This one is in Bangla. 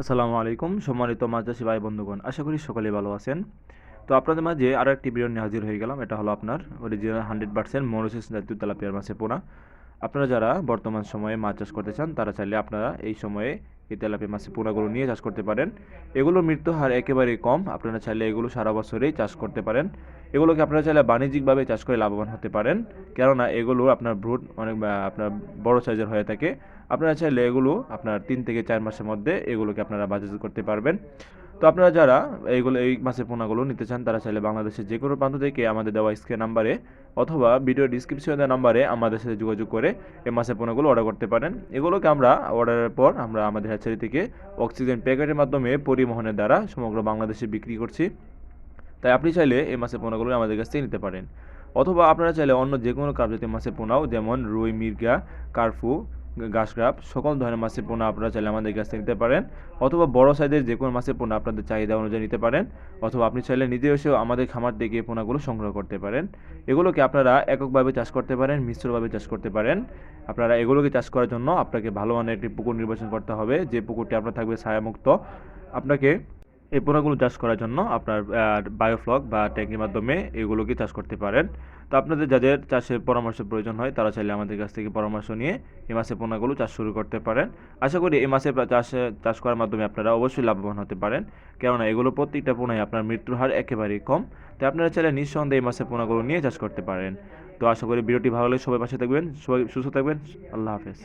আসসালামু আলাইকুম। সম্মানিত মাছ চাষি ভাই বন্ধুগণ, আশা করি সকলেই ভালো আছেন। তো আপনাদের মাঝে আরও একটি ভিডিও নিয়ে হাজির হয়ে গেলাম। এটা হলো আপনার অরিজিনাল হান্ড্রেড পার্সেন্ট মনোসিস জাতীয় তেলাপিয়ার মাছের পোনা। আপনারা যারা বর্তমান সময়ে মাছ চাষ করতে চান, তারা চাইলে আপনারা এই সময়ে এই তেলাপিয়া পোনাগুলো নিয়ে চাষ করতে পারেন। এগুলো মৃত্যু হার একেবারেই কম। আপনারা চাইলে এগুলো সারা বছরেই চাষ করতে পারেন। এগুলোকে আপনারা চাইলে বাণিজ্যিকভাবে চাষ করে লাভবান হতে পারেন। কেননা এগুলো আপনার ভ্রুট অনেক আপনার বড় সাইজের হয়ে থাকে। আপনারা চাইলে এগুলো আপনার তিন থেকে চার মাসের মধ্যে এগুলোকে আপনারা বাজার করতে পারবেন। তো আপনারা যারা এইগুলো, এই মাছের পোনাগুলো নিতে চান, তারা চাইলে বাংলাদেশের যে কোনো প্রান্ত থেকে আমাদের দেওয়া স্ক্রিন নাম্বারে অথবা ভিডিও ডিসক্রিপশনে দেওয়া নাম্বারে আমাদের সাথে যোগাযোগ করে এই মাছের পোনাগুলো অর্ডার করতে পারেন। এগুলোকে আমরা অর্ডারের পর আমরা আমাদের হ্যাচারি থেকে অক্সিজেন প্যাকেটের মাধ্যমে পরিবহনের দ্বারা সমগ্র বাংলাদেশে বিক্রি করছি। তাই আপনি চাইলে এই মাছের পোনাগুলো আমাদের কাছ থেকে নিতে পারেন। অথবা আপনারা চাইলে অন্য যে কোনো কাপ জাতীয় মাছের পোনাও, যেমন রুই, মির্গা কার্ফু গাছগ্রাপ সকল ধরনের মাছের পোনা আপনারা চাইলে আমাদের কাছ থেকে নিতে পারেন। অথবা বড় সাইজের যে কোনো মাছের পোনা আপনাদের চাহিদা অনুযায়ী নিতে পারেন। অথবা আপনি চাইলে নিজে এসেও আমাদের খামার থেকে পোনাগুলো সংগ্রহ করতে পারেন। এগুলোকে আপনারা এককভাবে চাষ করতে পারেন, মিশ্রভাবে চাষ করতে পারেন। আপনারা এগুলোকে চাষ করার জন্য আপনাকে ভালো মানের একটি পুকুর নির্বাচন করতে হবে। যে পুকুরটি আপনার থাকবে ছায়ামুক্ত। আপনাকে এই পোনাগুলো চাষ করার জন্য আপনার বায়োফ্লক বা ট্যাঙ্কির মাধ্যমে এগুলোকে চাষ করতে পারেন। তো আপনাদের যাদের চাষের পরামর্শের প্রয়োজন হয়, তারা চাইলে আমাদের কাছ থেকে পরামর্শ নিয়ে এই মাছের পোনাগুলো চাষ শুরু করতে পারেন। আশা করি এই মাছের চাষে, চাষ করার মাধ্যমে আপনারা অবশ্যই লাভবান হতে পারেন। কেননা এগুলো প্রত্যেকটা পোনায় আপনার মৃত্যুর হার একেবারেই কম। তাই আপনারা চাইলে নিঃসন্দেহে এই মাছের পোনাগুলো নিয়ে চাষ করতে পারেন। তো আশা করি ভিডিওটি ভালো লাগলে সবাই পাশে থাকবেন, সবাই সুস্থ থাকবেন, আল্লাহ হাফেজ।